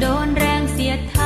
โดนแรงเสียดทา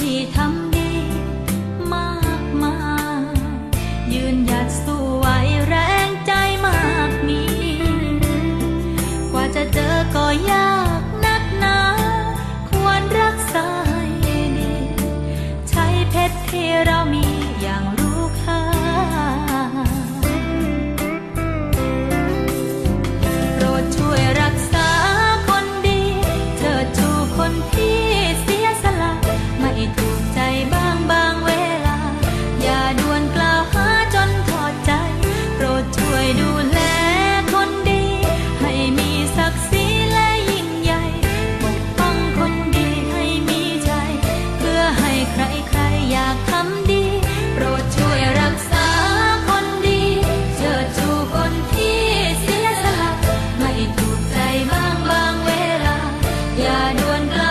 ที่ทำดีมากมายยืนหยัดสู้ไหวแรงใจมากมี กว่าจะเจอก็ยากนักควรรักษาให้ใช้เพชรที่เรามีอย่างรู้ luôn gần